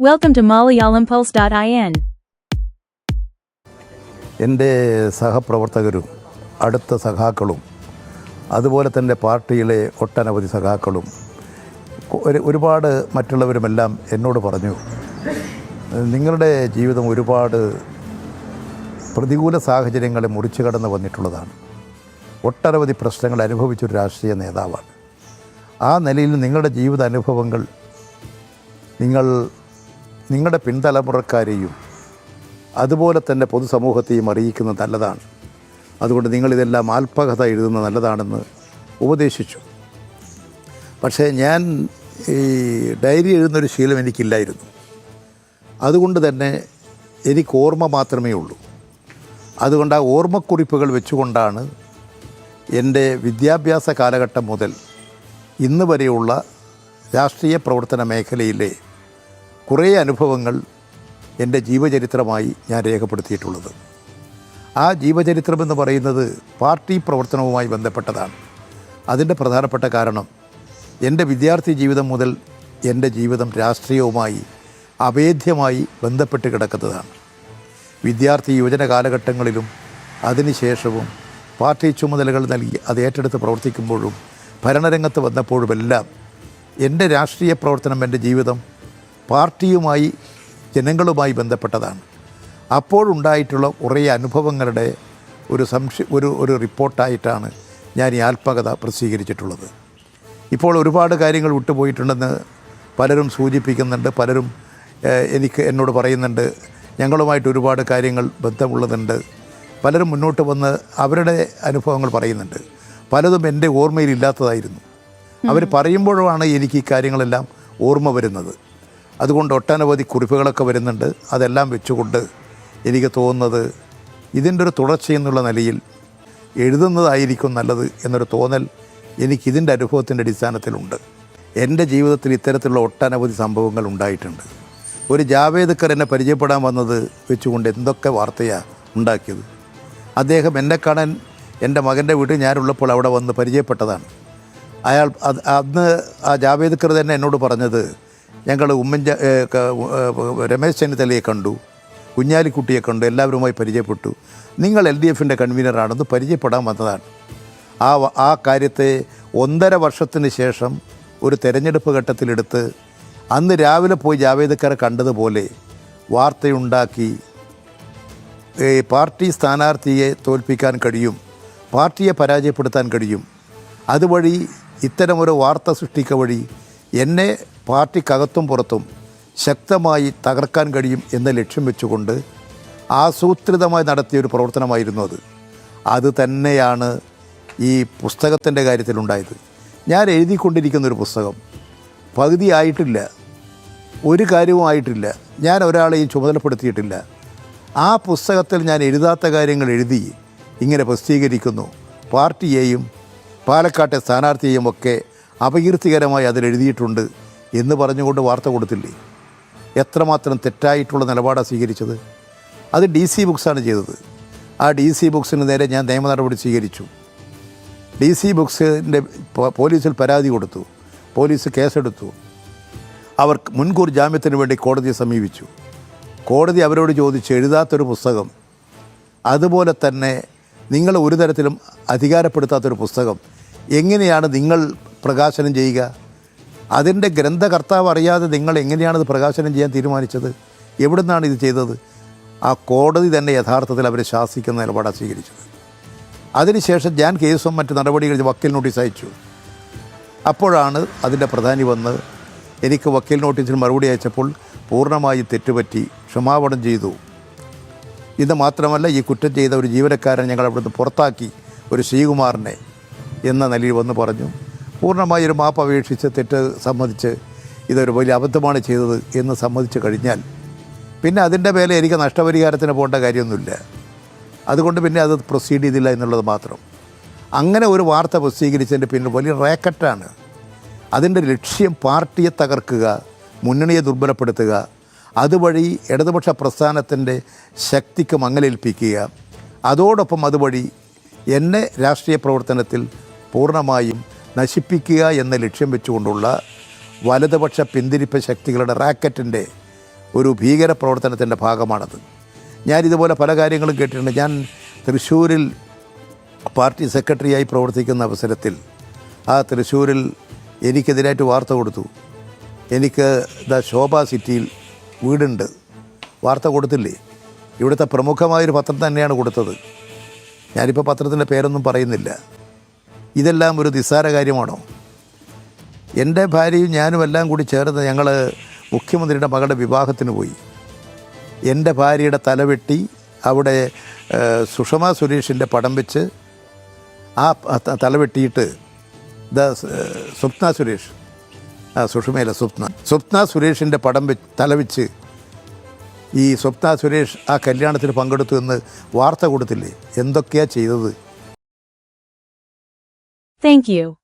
Welcome to MalayalamPulse.in. എന്റെ സഹപ്രവർത്തകരും അടുത്ത സഖാക്കളും അതുപോലെ തന്നെ പാർട്ടിയിലെ ഒട്ടനവധി സഖാക്കളും ഒരു ഒരുപാട് മറ്റുള്ളവരുമെല്ലാം എന്നോട് പറഞ്ഞു നിങ്ങളുടെ ജീവിതം ഒരുപാട് പ്രതികൂല സാഹചര്യങ്ങളെ മുറിച്ചു കടന്ന് വന്നിട്ടുള്ളതാണ് ഒട്ടനവധി പ്രശ്നങ്ങൾ അനുഭവിച്ചൊരു രാഷ്ട്രീയ നേതാവാണ് ആ നിലയിൽ നിങ്ങളുടെ ജീവിത അനുഭവങ്ങൾ നിങ്ങൾ നിങ്ങളുടെ പിൻതലമുറക്കാരെയും അതുപോലെ തന്നെ പൊതുസമൂഹത്തെയും അറിയിക്കുന്നത് നല്ലതാണ്. അതുകൊണ്ട് നിങ്ങളിതെല്ലാം ആത്മകഥ എഴുതുന്നത് നല്ലതാണെന്ന് ഉപദേശിച്ചു. പക്ഷേ ഞാൻ ഈ ഡയറി എഴുതുന്നൊരു ശീലം എനിക്കില്ലായിരുന്നു. അതുകൊണ്ട് തന്നെ എനിക്ക് ഓർമ്മ മാത്രമേ ഉള്ളൂ. അതുകൊണ്ട് ആ ഓർമ്മക്കുറിപ്പുകൾ വെച്ചുകൊണ്ടാണ് എന്റെ വിദ്യാഭ്യാസ കാലഘട്ടം മുതൽ ഇന്ന് വരെയുള്ള രാഷ്ട്രീയ പ്രവർത്തന മേഖലയിലെ കുറേ അനുഭവങ്ങൾ എന്റെ ജീവചരിത്രമായി ഞാൻ രേഖപ്പെടുത്തിയിട്ടുള്ളത്. ആ ജീവചരിത്രം എന്ന് പറയുന്നത് പാർട്ടി പ്രവർത്തനവുമായി ബന്ധപ്പെട്ടതാണ്. അതിന്റെ പ്രധാനപ്പെട്ട കാരണം എന്റെ വിദ്യാർത്ഥി ജീവിതം മുതൽ എന്റെ ജീവിതം രാഷ്ട്രീയവുമായി അഭേദ്യമായി ബന്ധപ്പെട്ട് കിടക്കുന്നതാണ്. വിദ്യാർത്ഥി യുവജന കാലഘട്ടങ്ങളിലും അതിനുശേഷവും പാർട്ടി ചുമതലകൾ നൽകി അത് ഏറ്റെടുത്ത് പ്രവർത്തിക്കുമ്പോഴും ഭരണരംഗത്ത് വന്നപ്പോഴുമെല്ലാം എന്റെ രാഷ്ട്രീയ പ്രവർത്തനം എന്റെ ജീവിതം പാർട്ടിയുമായി ജനങ്ങളുമായി ബന്ധപ്പെട്ടതാണ്. അപ്പോഴുണ്ടായിട്ടുള്ള കുറേ അനുഭവങ്ങളുടെ ഒരു സംശയ ഒരു ഒരു റിപ്പോർട്ടായിട്ടാണ് ഞാൻ ഈ ആത്മകഥ പ്രസിദ്ധീകരിച്ചിട്ടുള്ളത്. ഇപ്പോൾ ഒരുപാട് കാര്യങ്ങൾ വിട്ടുപോയിട്ടുണ്ടെന്ന് പലരും സൂചിപ്പിക്കുന്നുണ്ട് പലരും എനിക്ക് എന്നോട് പറയുന്നുണ്ട്. ഞങ്ങളുമായിട്ട് ഒരുപാട് കാര്യങ്ങൾ ബന്ധമുള്ളതുണ്ട്. പലരും മുന്നോട്ട് വന്ന് അവരുടെ അനുഭവങ്ങൾ പറയുന്നുണ്ട്. പലതും എന്റെ ഓർമ്മയിൽ ഇല്ലാത്തതായിരുന്നു. അവർ പറയുമ്പോഴാണ് എനിക്ക് ഈ കാര്യങ്ങളെല്ലാം ഓർമ്മ വരുന്നത്. അതുകൊണ്ട് ഒട്ടനവധി കുറിപ്പുകളൊക്കെ വരുന്നുണ്ട്. അതെല്ലാം വെച്ചുകൊണ്ട് എനിക്ക് തോന്നുന്നത് ഇതിന്റെ ഒരു തുടർച്ചയെന്നുള്ള നിലയിൽ എഴുതുന്നതായിരിക്കും നല്ലത് എന്നൊരു തോന്നൽ എനിക്കിതിന്റെ അനുഭവത്തിന്റെ അടിസ്ഥാനത്തിലുണ്ട്. എന്റെ ജീവിതത്തിൽ ഇത്തരത്തിലുള്ള ഒട്ടനവധി സംഭവങ്ങൾ ഉണ്ടായിട്ടുണ്ട്. ഒരു ജാവേദക്കർ എന്നെ പരിചയപ്പെടാൻ വന്നത് വെച്ചുകൊണ്ട് എന്തൊക്കെ വാർത്തയാണ് ഉണ്ടാക്കിയത്. അദ്ദേഹം എന്നെ കാണാൻ എന്റെ മകന്റെ വീട്ടിൽ ഞാനുള്ളപ്പോൾ അവിടെ വന്ന് പരിചയപ്പെട്ടതാണ്. അയാൾ അന്ന് ആ ജാവേദ്കർ തന്നെ എന്നോട് പറഞ്ഞത് ഞങ്ങൾ ഉമ്മൻച രമേശ് ചെന്നിത്തലയെ കണ്ടു. കുഞ്ഞാലിക്കുട്ടിയെ കണ്ടു എല്ലാവരുമായി പരിചയപ്പെട്ടു. നിങ്ങൾ എൽ ഡി എഫിന്റെ കൺവീനറാണെന്ന് പരിചയപ്പെടാൻ വന്നതാണ്. ആ ആ കാര്യത്തെ ഒന്നര വർഷത്തിന് ശേഷം ഒരു തെരഞ്ഞെടുപ്പ് ഘട്ടത്തിലെടുത്ത് അന്ന് രാവിലെ പോയി ജാവേദ്കറെ കണ്ടതുപോലെ വാർത്തയുണ്ടാക്കി പാർട്ടി സ്ഥാനാർത്ഥിയെ തോൽപ്പിക്കാൻ കഴിയും പാർട്ടിയെ പരാജയപ്പെടുത്താൻ കഴിയും. അതുവഴി ഇത്തരമൊരു വാർത്ത സൃഷ്ടിക്ക വഴി എന്നെ പാർട്ടിക്കകത്തും പുറത്തും ശക്തമായി തകർക്കാൻ കഴിയും എന്ന ലക്ഷ്യം വെച്ചുകൊണ്ട് ആസൂത്രിതമായി നടത്തിയ ഒരു പ്രവർത്തനമായിരുന്നു അത്. അത് തന്നെയാണ് ഈ പുസ്തകത്തിന്റെ കാര്യത്തിലുണ്ടായത്. ഞാൻ എഴുതിക്കൊണ്ടിരിക്കുന്ന ഒരു പുസ്തകം. പകുതി ആയിട്ടില്ല. ഒരു കാര്യവും ആയിട്ടില്ല. ഞാൻ ഒരാളെയും ചുമതലപ്പെടുത്തിയിട്ടില്ല. ആ പുസ്തകത്തിൽ ഞാൻ എഴുതാത്ത കാര്യങ്ങൾ എഴുതി ഇങ്ങനെ പ്രസിദ്ധീകരിക്കുന്നു. പാർട്ടിയെയും പാലക്കാട്ടെ സ്ഥാനാർത്ഥിയെയും ഒക്കെ അപകീർത്തികരമായി അതിൽ എഴുതിയിട്ടുണ്ട് എന്ന് പറഞ്ഞുകൊണ്ട് വാർത്ത കൊടുത്തില്ലേ? എത്രമാത്രം തെറ്റായിട്ടുള്ള നിലപാടാണ് സ്വീകരിച്ചത്? അത് ഡി സി ബുക്സാണ് ചെയ്തത്. ആ ഡി സി ബുക്സിന് നേരെ ഞാൻ നിയമ നടപടി സ്വീകരിച്ചു. ഡി സി ബുക്സിന്റെ പോലീസിൽ പരാതി കൊടുത്തു. പോലീസ് കേസെടുത്തു. അവർ മുൻകൂർ ജാമ്യത്തിന് വേണ്ടി കോടതിയെ സമീപിച്ചു. കോടതി അവരോട് ചോദിച്ച് എഴുതാത്തൊരു പുസ്തകം. അതുപോലെ തന്നെ നിങ്ങൾ ഒരു തരത്തിലും അധികാരപ്പെടുത്താത്തൊരു പുസ്തകം. എങ്ങനെയാണ് നിങ്ങൾ പ്രകാശനം ചെയ്യുക? അതിന്റെ ഗ്രന്ഥകർത്താവ് അറിയാതെ നിങ്ങൾ എങ്ങനെയാണത് പ്രകാശനം ചെയ്യാൻ തീരുമാനിച്ചത്? എവിടുന്നാണ് ഇത് ചെയ്തത്? ആ കോടതി തന്നെ യഥാർത്ഥത്തിൽ അവരെ ശാസിക്കുന്ന നിലപാടാണ് സ്വീകരിച്ചത്. അതിനുശേഷം ഞാൻ കേസും മറ്റ് നടപടികൾ വക്കീൽ നോട്ടീസ് അയച്ചു. അപ്പോഴാണ് അതിന്റെ പ്രധാനി വന്ന് എനിക്ക് വക്കീൽ നോട്ടീസിന് മറുപടി അയച്ചപ്പോൾ പൂർണമായി തെറ്റുപറ്റി ക്ഷമാപണം ചെയ്തു. ഇത് മാത്രമല്ല ഈ കുറ്റം ചെയ്ത ഒരു ജീവനക്കാരൻ ഞങ്ങൾ അവിടുന്ന് പുറത്താക്കി ഒരു ശ്രീകുമാറിനെ എന്ന നിലയിൽ വന്ന് പറഞ്ഞു. പൂർണമായി ഒരു മാപ്പ് അപേക്ഷിച്ച് തെറ്റ് സമ്മതിച്ച് ഇതൊരു വലിയ അബദ്ധമാണ് ചെയ്തത് എന്ന് സമ്മതിച്ച് കഴിഞ്ഞാൽ പിന്നെ അതിന്റെ മേലെ എനിക്ക് നഷ്ടപരിഹാരത്തിന് പോകേണ്ട കാര്യമൊന്നുമില്ല. അതുകൊണ്ട് പിന്നെ അത് പ്രൊസീഡ് ചെയ്തില്ല എന്നുള്ളത് മാത്രം. അങ്ങനെ ഒരു വാർത്ത പ്രസിദ്ധീകരിച്ചതിന്റെ പിന്നിൽ വലിയ റാക്കറ്റാണ് അതിന്റെ ലക്ഷ്യം പാർട്ടിയെ തകർക്കുക മുന്നണിയെ ദുർബലപ്പെടുത്തുക അതുവഴി ഇടതുപക്ഷ പ്രസ്ഥാനത്തിന്റെ ശക്തിക്ക് മങ്ങലേൽപ്പിക്കുക. അതോടൊപ്പം അതുവഴി എന്നെ രാഷ്ട്രീയ പ്രവർത്തനത്തിൽ പൂർണമായും നശിപ്പിക്കുക എന്ന ലക്ഷ്യം വെച്ചുകൊണ്ടുള്ള വലതുപക്ഷ പിന്തിരിപ്പ് ശക്തികളുടെ റാക്കറ്റിന്റെ ഒരു ഭീകര പ്രവർത്തനത്തിന്റെ ഭാഗമാണത്. ഞാനിതുപോലെ പല കാര്യങ്ങളും കേട്ടിട്ടുണ്ട്. ഞാൻ തൃശ്ശൂരിൽ പാർട്ടി സെക്രട്ടറിയായി പ്രവർത്തിക്കുന്ന അവസരത്തിൽ ആ തൃശ്ശൂരിൽ എനിക്കെതിരായിട്ട് വാർത്ത കൊടുത്തു. എനിക്ക് ദ ശോഭ സിറ്റിയിൽ വീടുണ്ട്. വാർത്ത കൊടുത്തില്ലേ? ഇവിടുത്തെ പ്രമുഖമായൊരു പത്രം തന്നെയാണ് കൊടുത്തത്. ഞാനിപ്പോൾ പത്രത്തിന്റെ പേരൊന്നും പറയുന്നില്ല. ഇതെല്ലാം ഒരു നിസ്സാര കാര്യമാണോ? എന്റെ ഭാര്യയും ഞാനും എല്ലാം കൂടി ചേർന്ന് ഞങ്ങൾ മുഖ്യമന്ത്രിയുടെ മകളുടെ വിവാഹത്തിന് പോയി. എന്റെ ഭാര്യയുടെ തലവെട്ടി അവിടെ സുഷമ സുരേഷിന്റെ പടം വെച്ച് ആ തലവെട്ടിയിട്ട് ദ സ്വപ്ന സുരേഷ് ആ സുഷമയല്ല സ്വപ്ന സ്വപ്ന സുരേഷിന്റെ പടം വെച്ച് തലവെച്ച് ഈ സ്വപ്ന സുരേഷ് ആ കല്യാണത്തിന് പങ്കെടുത്തു എന്ന് വാർത്ത കൊടുത്തില്ലേ? എന്തൊക്കെയാണ് ചെയ്തത്? Thank you.